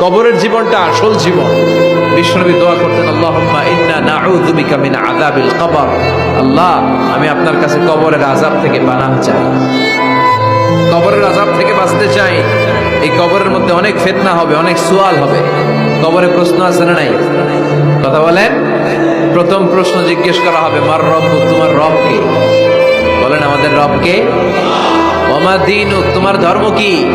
কবরের জীবনটা আসল জীবন। বিশ্বনবী দোয়া করতেন, আল্লাহুম্মা ইন্না নাউযু বিকা মিন আযাবিল কবর। আল্লাহ, আমি আপনার কাছে কবরের আযাব থেকে পানাহ চাই। কবরের আযাব থেকে বাঁচতে চাই, এই কবরের মধ্যে অনেক ফিতনা হবে, অনেক সুয়াল হবে। কবরে প্রশ্ন আছে না নাই? কথা বলেন। প্রথম প্রশ্ন জিজ্ঞেস করা হবে, মার রব, তোমার রব কে? বলেন, আমাদের রব কে? ওমা দিন তোমার ধর্ম কি?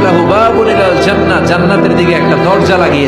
লাহু বাবুন ইলাল জান্নাহ জান্নাতের দিকে একটা দরজা লাগিয়ে